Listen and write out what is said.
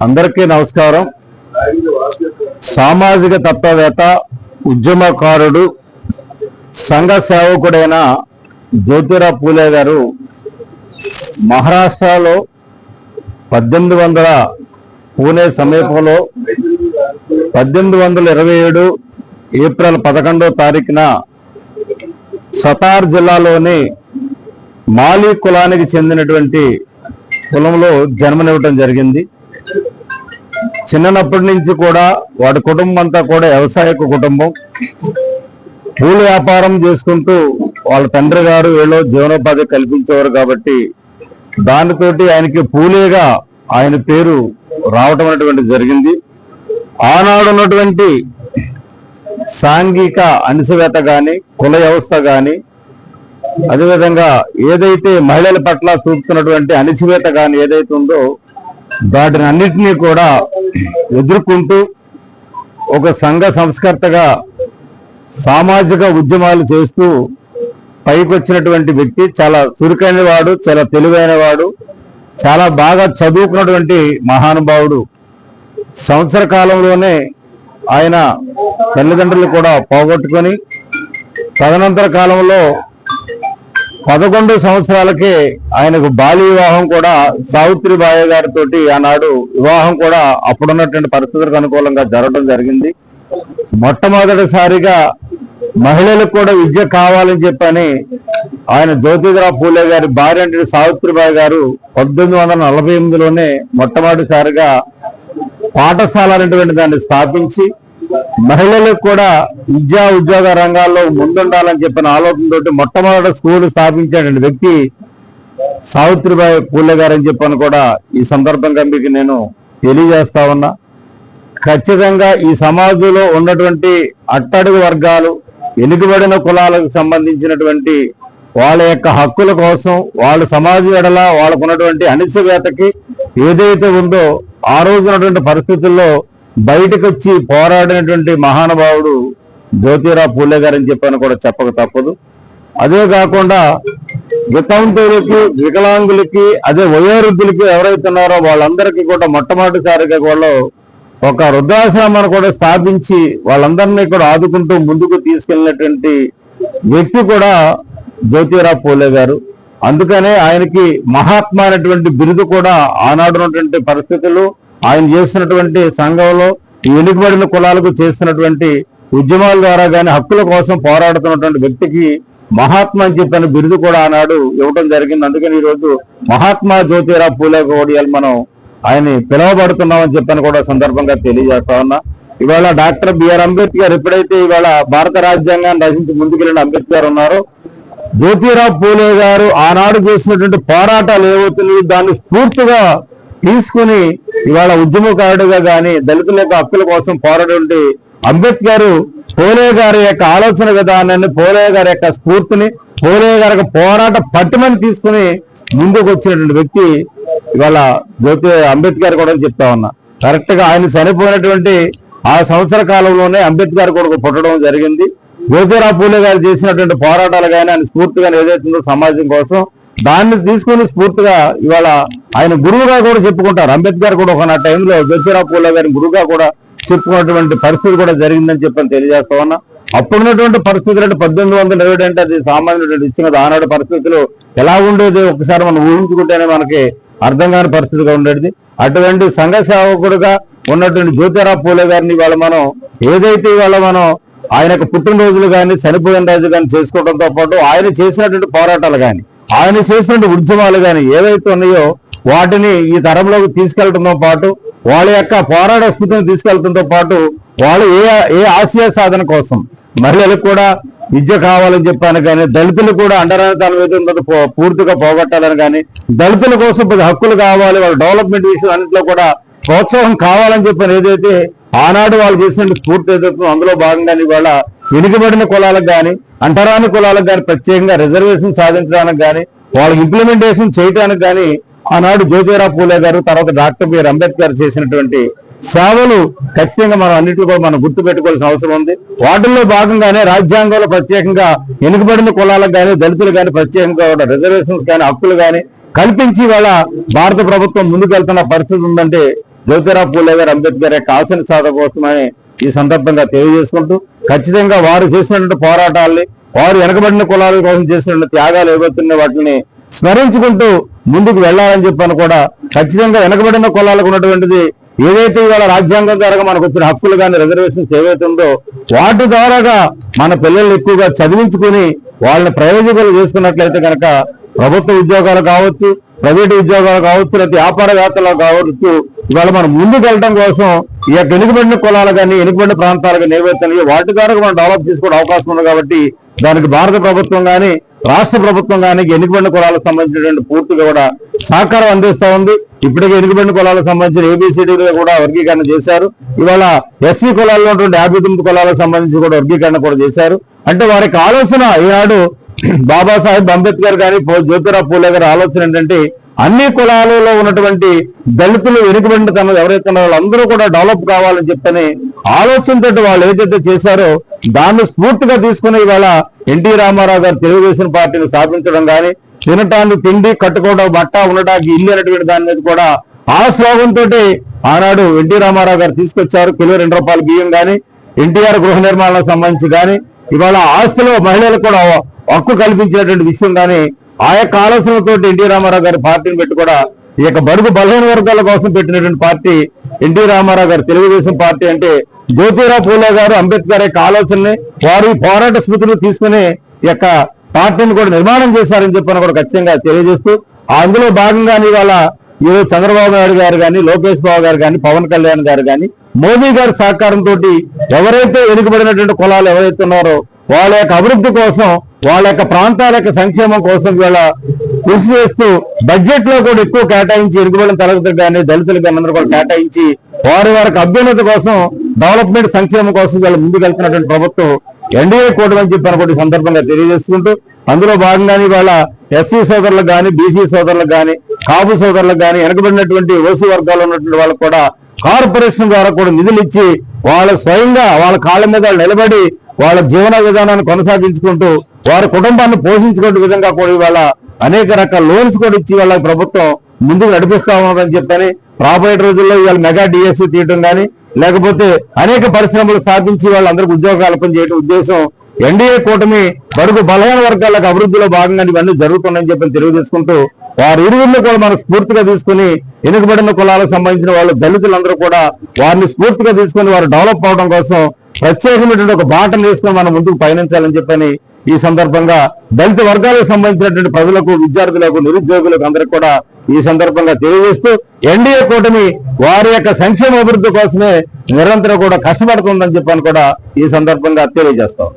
అందరికీ నమస్కారం. సామాజిక తత్వవేత్త ఉద్యమకారుడు సంఘ సేవకుడైన జ్యోతిరావు పూలే గారు మహారాష్ట్రలో పద్దెనిమిది వందల పూణే సమీపంలో పద్దెనిమిది వందల ఇరవై ఏడు ఏప్రిల్ పదకొండో తారీఖున సతార్ జిల్లాలోని మాలి కులానికి చెందినటువంటి కులంలో జన్మనివ్వటం జరిగింది. చిన్నప్పటి నుంచి కూడా వాడి కుటుంబం అంతా కూడా వ్యవసాయ కుటుంబం. పూల వ్యాపారం చేసుకుంటూ వాళ్ళ తండ్రి గారు వీళ్ళు జీవనోపాధి కల్పించేవారు కాబట్టి దానితోటి ఆయనకి పూలేగా ఆయన పేరు రావటం అనేటువంటిది జరిగింది. ఆనాడు ఉన్నటువంటి సాంఘిక అణిసివేత కానీ కుల వ్యవస్థ కానీ అదేవిధంగా ఏదైతే మహిళల పట్ల చూపుతున్నటువంటి అణిసివేత కానీ ఏదైతే ఉందో వాటిని అన్నిటినీ కూడా ఎదుర్కొంటూ ఒక సంఘ సంస్కర్తగా సామాజిక ఉద్యమాలు చేస్తూ పైకి వచ్చినటువంటి వ్యక్తి చాలా చురుకైన వాడు చాలా తెలివైన వాడు చాలా బాగా చదువుకున్నటువంటి మహానుభావుడు. సంవత్సర కాలంలోనే ఆయన తల్లిదండ్రులు కూడా పోగొట్టుకొని తదనంతర కాలంలో పదకొండు సంవత్సరాలకే ఆయనకు బాల్య వివాహం కూడా సావిత్రిబాయి గారితో ఆనాడు వివాహం కూడా అప్పుడున్నటువంటి పరిస్థితులకు అనుకూలంగా జరగడం జరిగింది. మొట్టమొదటిసారిగా మహిళలకు కూడా విద్య కావాలని చెప్పని ఆయన జ్యోతిరావు పూలే గారి భార్య అంటే సావిత్రిబాయి గారు పద్దెనిమిది వందల నలభై ఎనిమిదిలోనే మొట్టమొదటిసారిగా పాఠశాల అనేటువంటి దాన్ని స్థాపించి మహిళలకు కూడా విద్యా ఉద్యోగ రంగాల్లో ముందుండాలని చెప్పిన ఆలోచనతోటి మొట్టమొదటి స్కూల్ స్థాపించినటువంటి వ్యక్తి సావిత్రిబాయి పూలే గారు అని చెప్పని కూడా ఈ సందర్భంగా మీకు నేను తెలియజేస్తా ఉన్నా. ఖచ్చితంగా ఈ సమాజంలో ఉన్నటువంటి అట్టడుగు వర్గాలు వెనుకబడిన కులాలకు సంబంధించినటువంటి వాళ్ళ యొక్క హక్కుల కోసం వాళ్ళ సమాజం ఎడల వాళ్ళకు ఉన్నటువంటి అణిచివేతకి ఏదైతే ఉందో ఆ రోజు ఉన్నటువంటి పరిస్థితుల్లో బయటకు వచ్చి పోరాడినటువంటి మహానుభావుడు జ్యోతిరావు పూలే గారు అని చెప్పని కూడా చెప్పక తప్పదు. అదే కాకుండా వితంతువులకి వికలాంగులకి అదే వయోవృద్ధులకి ఎవరైతున్నారో వాళ్ళందరికీ కూడా మొట్టమొదటిసారిగా వాళ్ళు ఒక వృద్ధాశ్రమాన్ని కూడా స్థాపించి వాళ్ళందరినీ కూడా ఆదుకుంటూ ముందుకు తీసుకెళ్ళినటువంటి వ్యక్తి కూడా జ్యోతిరావు పూలే గారు. అందుకనే ఆయనకి మహాత్మా అనేటువంటి బిరుదు కూడా ఆనాడు ఉన్నటువంటి పరిస్థితులు ఆయన చేస్తున్నటువంటి సంఘంలో వెనుకబడిన కులాలకు చేస్తున్నటువంటి ఉద్యమాల ద్వారా కానీ హక్కుల కోసం పోరాడుతున్నటువంటి వ్యక్తికి మహాత్మా అని చెప్పిన బిరుదు కూడా ఆనాడు ఇవ్వడం జరిగింది. అందుకని ఈ రోజు మహాత్మా జ్యోతిరావు పూలే గోడియాలు మనం ఆయన పిలువబడుతున్నామని చెప్పని కూడా సందర్భంగా తెలియజేస్తా ఉన్నా. ఇవాళ డాక్టర్ బిఆర్ అంబేద్కర్ ఎప్పుడైతే ఇవాళ భారత రాజ్యాంగాన్ని రచించి ముందుకెళ్ళిన అంబేద్కర్ ఉన్నారో జ్యోతిరావు పూలే గారు ఆనాడు చేసినటువంటి పోరాటాలు ఏవవుతున్నాయి దాన్ని స్ఫూర్తిగా తీసుకుని ఇవాళ ఉద్యమకారుడిగా కానీ దళితుల యొక్క హక్కుల కోసం పోరాడే అంబేద్కర్ పోలే గారి యొక్క ఆలోచన విధానాన్ని పోలే గారి యొక్క స్ఫూర్తిని పోలే గారి పోరాట పట్టుమని తీసుకుని ముందుకు వచ్చినటువంటి వ్యక్తి ఇవాళ జ్యోతి అంబేద్కర్ కూడా చెప్తా ఉన్నా. కరెక్ట్గా ఆయన చనిపోయినటువంటి ఆ సంవత్సర కాలంలోనే అంబేద్కర్ కొడుకు పుట్టడం జరిగింది. జ్యోతిరావు పూలే గారు చేసినటువంటి పోరాటాలు కానీ ఆయన స్ఫూర్తిగా ఏదైతుందో సమాజం కోసం దాన్ని తీసుకుని స్ఫూర్తిగా ఇవాళ ఆయన గురువుగా కూడా చెప్పుకుంటారు. అంబేద్కర్ కూడా ఒక టైంలో జ్యోతిరావు పూలే గారిని గురువుగా కూడా చెప్పుకున్నటువంటి పరిస్థితి కూడా జరిగిందని చెప్పని తెలియజేస్తా ఉన్నా. అప్పుడున్నటువంటి పరిస్థితులు అంటే పద్దెనిమిది వందల ఇరవై అంటే అది సామాన్యుడు ఇచ్చినది ఆనాడు పరిస్థితులు ఎలా ఉండేది ఒకసారి మనం ఊహించుకుంటేనే మనకి అర్థం కాని పరిస్థితిగా ఉండేది. అటువంటి సంఘ సేవకుడుగా ఉన్నటువంటి జ్యోతిరావు పూలే గారిని ఇవాళ మనం ఏదైతే ఇవాళ మనం ఆయనకు పుట్టినరోజులు కానీ చనిపోయిన రోజు కానీ చేసుకోవడంతో పాటు ఆయన చేసినటువంటి పోరాటాలు కానీ ఆయన చేసినటువంటి ఉద్యమాలు కానీ ఏవైతే ఉన్నాయో వాటిని ఈ తరంలోకి తీసుకెళ్ళడంతో పాటు వాళ్ళ యొక్క పోరాట స్థితిని తీసుకెళ్ళడంతో పాటు వాళ్ళు ఏ ఏ ఆశయ సాధన కోసం మహిళలకు కూడా విద్య కావాలని చెప్పాను కానీ దళితులు కూడా అండరానితనం ఏదో ఉన్నది పూర్తిగా పోగొట్టాలని కానీ దళితుల కోసం హక్కులు కావాలి వాళ్ళ డెవలప్మెంట్ విషయం అన్నింటిలో కూడా ప్రోత్సాహం కావాలని చెప్పిన ఏదైతే ఆనాడు వాళ్ళు చేసిన స్ఫూర్తి ఏదైతే అందులో భాగంగా ఇవాళ వెనుకబడిన కులాలకు కానీ అంటరాని కులాలకు కానీ ప్రత్యేకంగా రిజర్వేషన్ సాధించడానికి కానీ వాళ్ళకి ఇంప్లిమెంటేషన్ చేయడానికి కానీ ఆనాడు జ్యోతిరావు పూలే గారు తర్వాత డాక్టర్ బిఆర్ అంబేద్కర్ చేసినటువంటి సేవలు ఖచ్చితంగా మనం అన్నింటిలో కూడా మనం గుర్తు పెట్టుకోవాల్సిన అవసరం ఉంది. వాటిల్లో భాగంగానే రాజ్యాంగంలో ప్రత్యేకంగా వెనుకబడిన కులాలకు కానీ దళితులు కానీ ప్రత్యేకంగా కూడా రిజర్వేషన్స్ కానీ హక్కులు కానీ కల్పించి వాళ్ళ భారత ప్రభుత్వం ముందుకెళ్తున్న పరిస్థితి ఉందంటే జ్యోతిరావు పూలే గారు అంబేద్కర్ యొక్క ఆశన సాధన కోసమని ఈ సందర్భంగా తెలియజేసుకుంటూ ఖచ్చితంగా వారు చేసినటువంటి పోరాటాల్ని వారు వెనకబడిన కులాల కోసం చేసినటువంటి త్యాగాలు ఏవైతున్న వాటిని స్మరించుకుంటూ ముందుకు వెళ్ళాలని చెప్పాను కూడా ఖచ్చితంగా వెనకబడిన కులాలకు ఉన్నటువంటిది ఏదైతే ఇవాళ రాజ్యాంగం ద్వారా మనకు వచ్చిన హక్కులు కానీ రిజర్వేషన్స్ ఏవైతే ఉందో వాటి ద్వారాగా మన పిల్లల్ని ఎక్కువగా చదివించుకుని వాళ్ళని ప్రయోజకులు చేసుకున్నట్లయితే కనుక ప్రభుత్వ ఉద్యోగాలు కావచ్చు ప్రైవేట్ ఉద్యోగాలు కావచ్చు లేకపోతే వ్యాపారవేత్తలు కావచ్చు ఇవాళ మనం ముందుకు వెళ్ళడం కోసం ఈ యొక్క వెనుకబడిన కులాలు కానీ వెనుకబడిన ప్రాంతాలు కానీ ఏవైతున్నాయో వాటి ద్వారా మనం డెవలప్ చేసుకోవడం అవకాశం ఉంది కాబట్టి దానికి భారత ప్రభుత్వం కానీ రాష్ట్ర ప్రభుత్వం కానీ వెనుకబడిన కులాలకు సంబంధించినటువంటి పూర్తిగా కూడా సహకారం అందిస్తూ ఉంది. ఇప్పటికే వెనుకబడిన కులాలకు సంబంధించిన ఏబిసిడీలు కూడా వర్గీకరణ చేశారు. ఇవాళ ఎస్సీ కులాల్లో ఉన్నటువంటి యాభై తొమ్మిది కులాలకు సంబంధించి కూడా వర్గీకరణ కూడా చేశారు. అంటే వారికి ఆలోచన ఈనాడు బాబాసాహెబ్ అంబేద్కర్ గారి జ్యోతిరావు పూలే గారి ఆలోచన ఏంటంటే అన్ని కులాలలో ఉన్నటువంటి దళితులు వెనుకబడిన తన ఎవరైతే ఉన్నారో వాళ్ళందరూ కూడా డెవలప్ కావాలని చెప్పని ఆలోచనతో వాళ్ళు ఏదైతే చేశారో దాన్ని స్ఫూర్తిగా తీసుకుని ఇవాళ ఎన్టీ రామారావు గారు తెలుగుదేశం పార్టీని స్థాపించడం కానీ తినటాన్ని తిండి కట్టుకోవడం బట్ట ఉండటానికి ఇల్లు అనేటువంటి దాని మీద కూడా ఆ శ్లోగంతో ఆనాడు ఎన్టీ రామారావు గారు తీసుకొచ్చారు. కిలో రెండు రూపాయల బియ్యం కానీ ఎన్టీఆర్ గృహ నిర్మాణాలకు సంబంధించి కానీ ఇవాళ ఆస్తిలో మహిళలకు కూడా హక్కు కల్పించినటువంటి విషయం కానీ ఆ యొక్క ఎన్టీ రామారావు గారి పార్టీని పెట్టి కూడా ఈ యొక్క బడుగు బలహీన వర్గాల కోసం పెట్టినటువంటి పార్టీ ఎన్టీ రామారావు గారు. తెలుగుదేశం పార్టీ అంటే జ్యోతిరావు పూలే గారు అంబేద్కర్ యొక్క ఆలోచనని వారి పోరాట స్మృతిని తీసుకుని ఈ యొక్క పార్టీని కూడా నిర్మాణం చేశారని చెప్పని కూడా ఖచ్చితంగా తెలియజేస్తూ అందులో భాగంగానే ఇవాళ ఈరోజు చంద్రబాబు నాయుడు గారు కానీ లోకేష్ బాబు గారు కానీ పవన్ కళ్యాణ్ గారు కానీ మోదీ గారి సహకారంతో ఎవరైతే వెనుకబడినటువంటి కులాలు ఎవరైతే ఉన్నారో వాళ్ళ యొక్క అభివృద్ధి కోసం వాళ్ళ యొక్క ప్రాంతాల యొక్క సంక్షేమం కోసం వీళ్ళ కృషి చేస్తూ బడ్జెట్లో కూడా ఎక్కువ కేటాయించి వెనుకబడిన తరగతులు కానీ దళితులు కానీ అందరూ కూడా కేటాయించి వారి వారికి అభ్యున్నతి కోసం డెవలప్మెంట్ సంక్షేమం కోసం వీళ్ళు ముందుకెళ్తున్నటువంటి ప్రభుత్వం ఎన్డీఏ కూటమి అని చెప్పి అనుకోండి సందర్భంగా తెలియజేసుకుంటూ అందులో భాగంగానే ఇవాళ ఎస్సీ సోదరులకు కానీ బీసీ సోదరులకు కానీ కాపు సోదరులకు కానీ వెనకబడినటువంటి ఓసీ వర్గాల్లో ఉన్నటువంటి వాళ్ళకు కూడా కార్పొరేషన్ ద్వారా కూడా నిధులు ఇచ్చి వాళ్ళ స్వయంగా వాళ్ళ కాళ్ళ మీద నిలబడి వాళ్ళ జీవన విధానాన్ని కొనసాగించుకుంటూ వారి కుటుంబాన్ని పోషించుకునే విధంగా కూడా ఇవాళ అనేక రకాల లోన్స్ కూడా ఇచ్చి వాళ్ళ ప్రభుత్వం ముందుకు నడిపిస్తా ఉన్నదని చెప్పని రాబోయే రోజుల్లో ఇవాళ మెగా డిఎస్సీ తీయటం కానీ లేకపోతే అనేక పరిశ్రమలు స్థాపించి వాళ్ళందరికీ ఉద్యోగ కల్పన చేయడం ఉద్దేశం ఎన్డీఏ కూటమి బడుగు బలహీన వర్గాలకు అభివృద్ధిలో భాగంగా ఇవన్నీ జరుగుతున్నాయని చెప్పి తెలియజేసుకుంటూ వారి ఇరువురిని కూడా మనం స్ఫూర్తిగా తీసుకుని వెనుకబడిన కులాలకు సంబంధించిన వాళ్ళు దళితులందరూ కూడా వారిని స్ఫూర్తిగా తీసుకుని వారు డెవలప్ అవడం కోసం ప్రత్యేకమైనటువంటి ఒక బాటను వేసుకొని మనం ముందుకు పయనించాలని చెప్పని ఈ సందర్భంగా దళిత వర్గాలకు సంబంధించినటువంటి ప్రజలకు విద్యార్థులకు నిరుద్యోగులకు అందరికి కూడా ఈ సందర్భంగా తెలియజేస్తూ ఎన్డీఏ కూటమి వారి యొక్క సంక్షేమ అభివృద్ధి కోసమే నిరంతరం కూడా కష్టపడుతుందని చెప్పని కూడా ఈ సందర్భంగా తెలియజేస్తాం.